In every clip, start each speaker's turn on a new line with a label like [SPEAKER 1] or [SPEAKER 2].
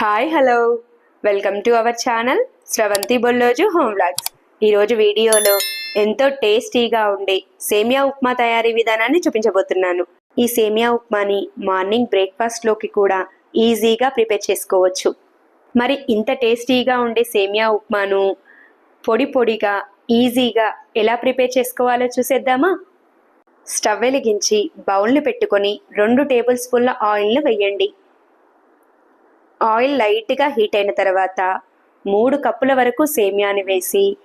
[SPEAKER 1] Hi hello welcome to our channel Sravanthi Bolloju home vlogs ఈరోజు వీడియోలో ఎంతో టేస్టీగా ఉండే సేమియా ఉప్మా తయారీ విధానాన్ని చూపించబోతున్నాను. ఈ సేమియా ఉప్మాని మార్నింగ్ బ్రేక్ఫాస్ట్లోకి కూడా ఈజీగా ప్రిపేర్ చేసుకోవచ్చు. మరి ఇంత టేస్టీగా ఉండే సేమియా ఉప్మాను పొడి పొడిగా ఈజీగా ఎలా ప్రిపేర్ చేసుకోవాలో చూసేద్దామా? స్టవ్ వెలిగించి బౌల్ని పెట్టుకొని రెండు టేబుల్ స్పూన్ల ఆయిల్ని వేయండి. ఆయిల్ లైట్గా హీట్ అయిన తర్వాత మూడు కప్పుల వరకు సేమియాని వేసి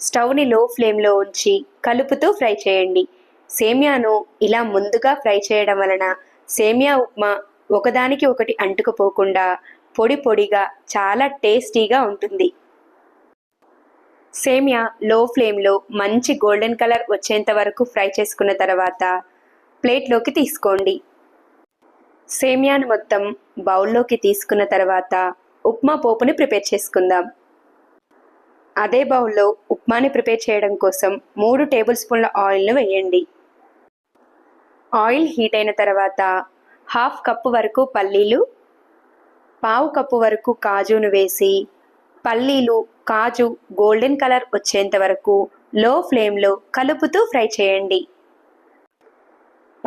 [SPEAKER 1] స్టవ్ని లో ఫ్లేమ్లో ఉంచి కలుపుతూ ఫ్రై చేయండి. సేమియాను ఇలా ముందుగా ఫ్రై చేయడం వలన సేమియా ఉప్మా ఒకదానికి ఒకటి అంటుకుపోకుండా పొడి పొడిగా చాలా టేస్టీగా ఉంటుంది. సేమియా లో ఫ్లేమ్లో మంచి గోల్డెన్ కలర్ వచ్చేంత వరకు ఫ్రై చేసుకున్న తర్వాత ప్లేట్లోకి తీసుకోండి. సేమియాను మొత్తం బౌల్లోకి తీసుకున్న తర్వాత ఉప్మా పోపుని ప్రిపేర్ చేసుకుందాం. అదే బౌల్లో ఉప్మాని ప్రిపేర్ చేయడం కోసం మూడు టేబుల్ స్పూన్ల ఆయిల్ను వేయండి. ఆయిల్ హీట్ అయిన తర్వాత హాఫ్ కప్పు వరకు పల్లీలు పావు కప్పు వరకు కాజును వేసి పల్లీలు కాజు గోల్డెన్ కలర్ వచ్చేంత వరకు లో ఫ్లేమ్లో కలుపుతూ ఫ్రై చేయండి.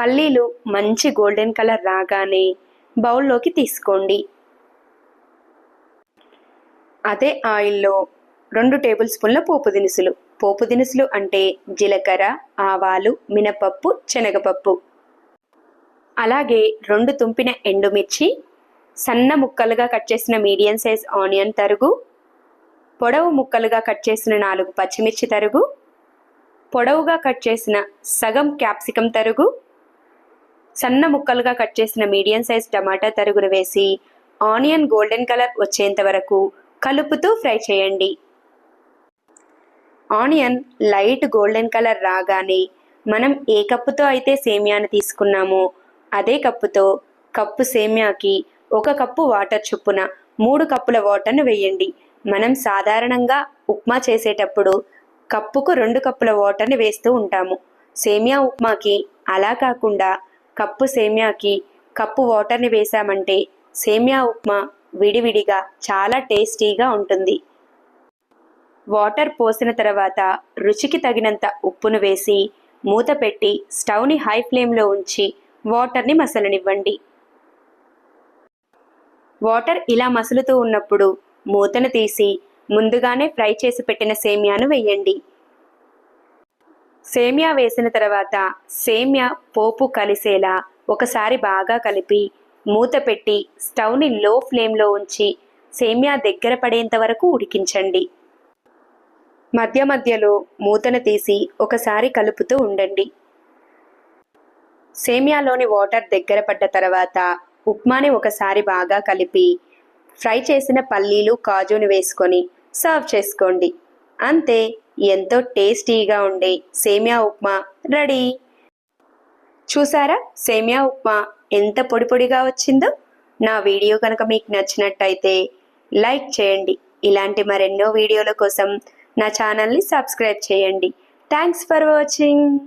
[SPEAKER 1] పల్లీలు మంచి గోల్డెన్ కలర్ రాగానే బౌల్లోకి తీసుకోండి. అదే ఆయిల్లో రెండు టేబుల్ స్పూన్ల పోపు దినుసులు. పోపు దినుసులు అంటే జీలకర్ర ఆవాలు మినపప్పు శనగపప్పు. అలాగే రెండు తుంపిన ఎండుమిర్చి సన్న ముక్కలుగా కట్ చేసిన మీడియం సైజ్ ఆనియన్ తరుగు పొడవు ముక్కలుగా కట్ చేసిన నాలుగు పచ్చిమిర్చి తరుగు పొడవుగా కట్ చేసిన సగం క్యాప్సికం తరుగు సన్న ముక్కలుగా కట్ చేసిన మీడియం సైజ్ టమాటా తరుగును వేసి ఆనియన్ గోల్డెన్ కలర్ వచ్చేంత వరకు కలుపుతూ ఫ్రై చేయండి. ఆనియన్ లైట్ గోల్డెన్ కలర్ రాగానే మనం ఏ కప్పుతో అయితే సేమియాను తీసుకున్నామో అదే కప్పుతో కప్పు సేమియాకి ఒక కప్పు వాటర్ చొప్పున మూడు కప్పుల వాటర్ను వేయండి. మనం సాధారణంగా ఉప్మా చేసేటప్పుడు కప్పుకు రెండు కప్పుల వాటర్ని వేస్తూ ఉంటాము. సేమియా ఉప్మాకి అలా కాకుండా కప్పు సేమియాకి కప్పు వాటర్ని వేసామంటే సేమియా ఉప్మా విడివిడిగా చాలా టేస్టీగా ఉంటుంది. వాటర్ పోసిన తర్వాత రుచికి తగినంత ఉప్పును వేసి మూత పెట్టి స్టవ్ని హై ఫ్లేమ్లో ఉంచి వాటర్ని మసలనివ్వండి. వాటర్ ఇలా మసులుతూ ఉన్నప్పుడు మూతను తీసి ముందుగానే ఫ్రై చేసి పెట్టిన సేమియాను వేయండి. సేమియా వేసిన తర్వాత సేమియా పోపు కలిసేలా ఒకసారి బాగా కలిపి మూత పెట్టి స్టవ్ని లో ఫ్లేమ్లో ఉంచి సేమియా దగ్గర పడేంత వరకు ఉడికించండి. మధ్య మధ్యలో మూతను తీసి ఒకసారి కలుపుతూ ఉండండి. సేమియాలోని వాటర్ దగ్గర పడ్డ తర్వాత ఉప్మాని ఒకసారి బాగా కలిపి ఫ్రై చేసిన పల్లీలు కాజుని వేసుకొని సర్వ్ చేసుకోండి. అంతే ఎంతో టేస్టీగా ఉండే సేమియా ఉప్మా. రెడీ. చూసారా? సేమియా ఉప్మా ఎంత పొడి పొడిగా వచ్చిందో? నా వీడియో కనుక మీకు నచ్చినట్టయితే లైక్ చేయండి. ఇలాంటి మరెన్నో వీడియోల కోసం నా ఛానల్ని సబ్స్క్రైబ్ చేయండి. Thanks for watching.